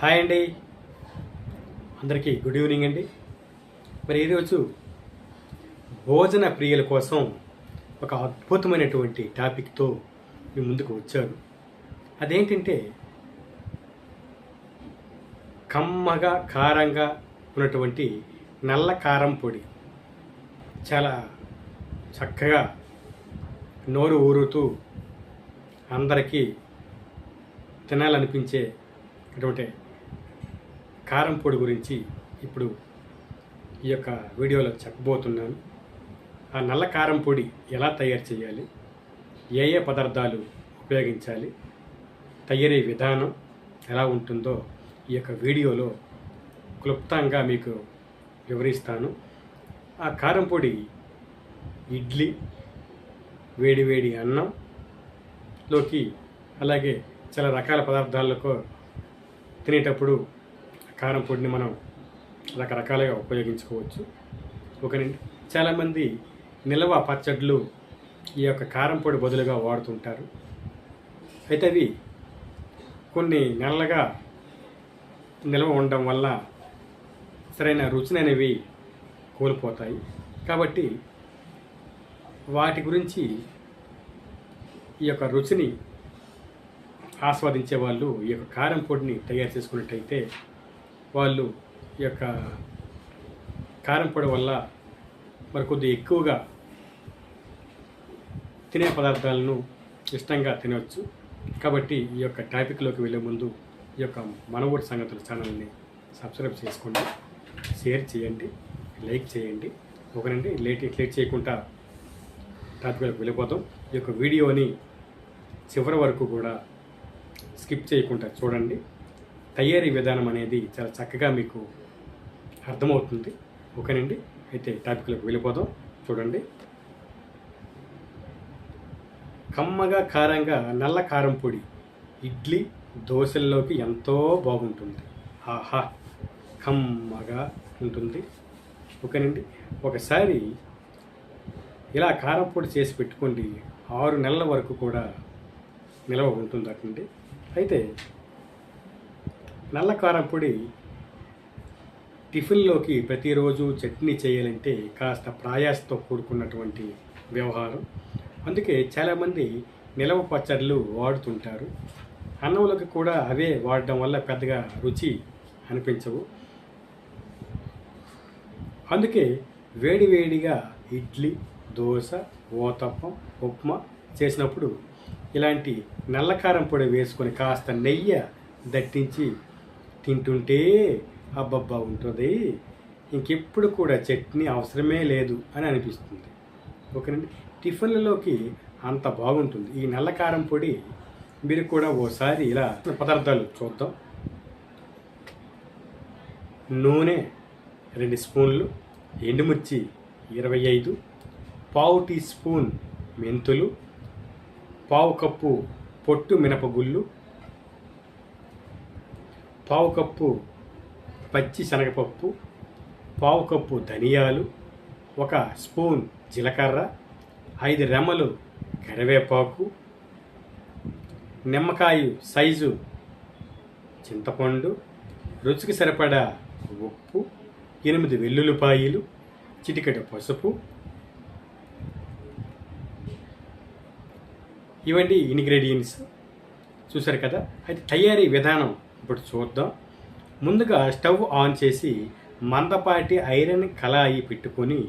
Hi అండి. అందరికీ good evening అండి. మరి ఈరోజు భోజన ప్రియుల కోసం ఒక అద్భుతమైనటువంటి టాపిక్తో మీ ముందుకు వచ్చాను. అదేంటంటే కమ్మగా కారంగా ఉన్నటువంటి నల్ల కారం పొడి. చాలా చక్కగా నోరు ఊరుతూ అందరికీ తినాలనిపించే అటువంటి కారం పొడి గురించి ఇప్పుడు ఈ యొక్క వీడియోలో చెప్పబోతున్నాను. ఆ నల్ల కారం పొడి ఎలా తయారు చేయాలి? ఏ ఏ పదార్థాలు ఉపయోగించాలి? తయారీ విధానం ఎలా ఉంటుందో ఈ యొక్క వీడియోలో క్లుప్తంగా మీకు వివరిస్తాను. ఆ కారం పొడి ఇడ్లీ వేడివేడి అన్నంలోకి అలాగే చాలా రకాల పదార్థాలకు తినేటప్పుడు కారం పొడిని మనం రకరకాలుగా ఉపయోగించుకోవచ్చు. ఒకనండి చాలామంది నిల్వ పచ్చడ్లు ఈ యొక్క కారం పొడి బదులుగా వాడుతుంటారు. అయితే అవి కొన్ని నెలలుగా నిల్వ ఉండడం వల్ల సరైన రుచిని అనేవి కోల్పోతాయి. కాబట్టి వాటి గురించి ఈ యొక్క రుచిని ఆస్వాదించే వాళ్ళు ఈ యొక్క కారం పొడిని తయారు చేసుకున్నట్టయితే వాళ్ళు ఈ యొక్క కారం పొడి వల్ల మరి కొద్దిగా ఎక్కువగా తినే పదార్థాలను ఇష్టంగా తినవచ్చు. కాబట్టి ఈ యొక్క టాపిక్లోకి వెళ్ళే ముందు ఈ యొక్క మనవూరి సంగతుల ఛానల్ని సబ్స్క్రైబ్ చేసుకోండి షేర్ చేయండి లైక్ చేయండి. ఒకరండి లేట్ లేట్ చేయకుండా టాపిక్లోకి వెళ్ళిపోతాం. ఈ యొక్క వీడియోని చివరి వరకు కూడా స్కిప్ చేయకుండా చూడండి. తయారీ విధానం అనేది చాలా చక్కగా మీకు అర్థమవుతుంది. ఓకేనండి? అయితే టాపిక్లోకి వెళ్ళిపోదాం. చూడండి. కమ్మగా కారంగా నల్ల కారం పొడి ఇడ్లీ దోశల్లోకి ఎంతో బాగుంటుంది. ఆహా! కమ్మగా ఉంటుంది. ఓకేనండి? ఒకసారి ఇలా కారం పొడి చేసి పెట్టుకోండి. ఆరు నెలల వరకు కూడా నిల్వ ఉంటుంది అటండి అయితే నల్ల కారం పొడి టిఫిన్లోకి ప్రతిరోజు చట్నీ చేయాలంటే కాస్త ప్రయాసతో కూడుకున్నటువంటి వ్యవహారం. అందుకే చాలామంది నిలవ పచ్చళ్ళు వాడుతుంటారు. అన్నంలోకి కూడా అవే వాడడం వల్ల పెద్దగా రుచి అనిపించవు. అందుకే వేడివేడిగా ఇడ్లీ దోశ ఓతప్పం ఉప్మా చేసినప్పుడు ఇలాంటి నల్లకారం పొడి వేసుకొని కాస్త నెయ్యి దట్టించి తింటుంటే అబ్బబ్బా ఉంటుంది. ఇంకెప్పుడు కూడా చట్నీ అవసరమే లేదు అని అనిపిస్తుంది. ఓకేనండి టిఫిన్లలోకి అంత బాగుంటుంది. ఈ నల్లకారం పొడి మీరు కూడా ఓసారి ఇలా పదార్థాలు చూద్దాం. నూనె రెండు స్పూన్లు ఎండుమిర్చి ఇరవై ఐదు పావు టీ స్పూన్ మెంతులు పావు కప్పు పొట్టు మినపగుళ్ళు పావు కప్పు పచ్చి శనగపప్పు పావు కప్పు ధనియాలు ఒక స్పూన్ జీలకర్ర ఐదు రెమ్మలు కరివేపాకు నిమ్మకాయ సైజు చింతపండు రుచికి సరిపడా ఉప్పు ఎనిమిది వెల్లుల్లిపాయలు చిటికెడు పసుపు. ఇవండి ఇంగ్రీడియంట్స్ చూసారు కదా? అయితే తయారీ విధానం ఇప్పుడు చూద్దాం. ముందుగా స్టవ్ ఆన్ చేసి మందపాటి ఐరన్ కళాయి పెట్టుకొని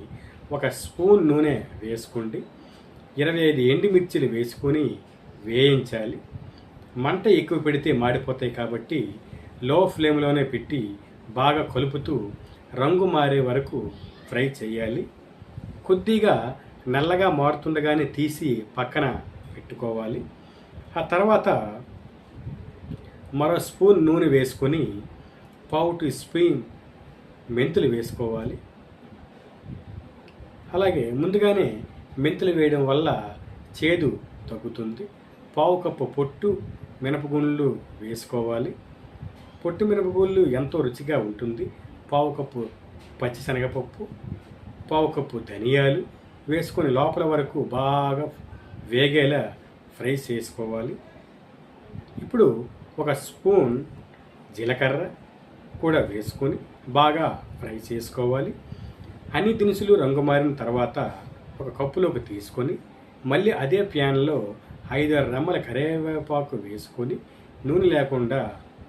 ఒక స్పూన్ నూనె వేసుకోండి. ఇరవై ఐదు ఎండుమిర్చిని వేసుకొని వేయించాలి. మంట ఎక్కువ పెడితే మాడిపోతాయి కాబట్టి లో ఫ్లేమ్లోనే పెట్టి బాగా కలుపుతూ రంగు మారే వరకు ఫ్రై చేయాలి. కొద్దిగా నల్లగా మారుతుండగానే తీసి పక్కన పెట్టుకోవాలి. ఆ తర్వాత మరో స్పూన్ నూనె వేసుకొని పావు టీ స్పూన్ మెంతులు వేసుకోవాలి. అలాగే ముందుగానే మెంతులు వేయడం వల్ల చేదు తగ్గుతుంది. పావు కప్పు పొట్టు మినపగుండ్లు వేసుకోవాలి. పొట్టు మినపగుళ్ళు ఎంతో రుచిగా ఉంటుంది. పావు కప్పు పచ్చిశనగపప్పు పావు కప్పు ధనియాలు వేసుకొని లోపల వరకు బాగా వేగేలా ఫ్రై చేసుకోవాలి. ఇప్పుడు ఒక స్పూన్ జీలకర్ర కూడా వేసుకొని బాగా ఫ్రై చేసుకోవాలి. అన్ని దినుసులు రంగు మారిన తర్వాత ఒక కప్పులోకి తీసుకొని మళ్ళీ అదే ప్యాన్లో ఐదారు రెమ్మల కరివేపాకు వేసుకొని నూనె లేకుండా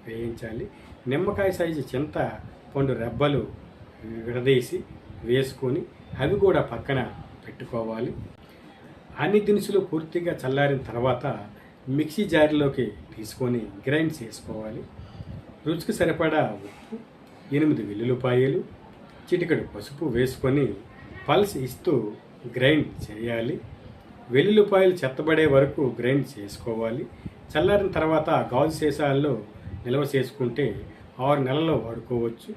వేయించాలి. నిమ్మకాయ సైజు చింత పండు రెబ్బలు విడదీసి వేసుకొని అవి కూడా పక్కన పెట్టుకోవాలి. అన్ని దినుసులు పూర్తిగా చల్లారిన తర్వాత మిక్సీ జార్లోకి తీసుకొని గ్రైండ్ చేసుకోవాలి. రుచికి సరిపడా ఉప్పు ఎనిమిది వెల్లుల్లిపాయలు చిటికెడు పసుపు వేసుకొని పల్స్ ఇస్తూ గ్రైండ్ చేయాలి. వెల్లుల్లిపాయలు చెత్తబడే వరకు గ్రైండ్ చేసుకోవాలి. చల్లారిన తర్వాత గాజు సీసాల్లో నిల్వ చేసుకుంటే ఆరు నెలల్లో వాడుకోవచ్చు.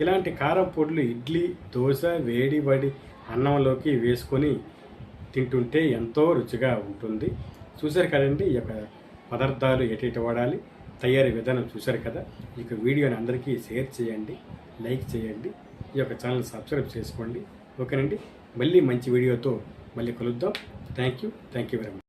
ఇలాంటి కారం పొడులు ఇడ్లీ దోశ వేడి వడి అన్నంలోకి వేసుకొని తింటుంటే ఎంతో రుచిగా ఉంటుంది. చూశారు కదండి ఈ యొక్క పదార్థాలు ఎటు వాడాలి తయారీ విధానం చూశారు కదా. ఈ యొక్క వీడియోని అందరికీ షేర్ చేయండి లైక్ చేయండి ఈ యొక్క ఛానల్ సబ్స్క్రైబ్ చేసుకోండి. ఓకేనండి మళ్ళీ మంచి వీడియోతో మళ్ళీ కలుద్దాం. Thank you thank you very much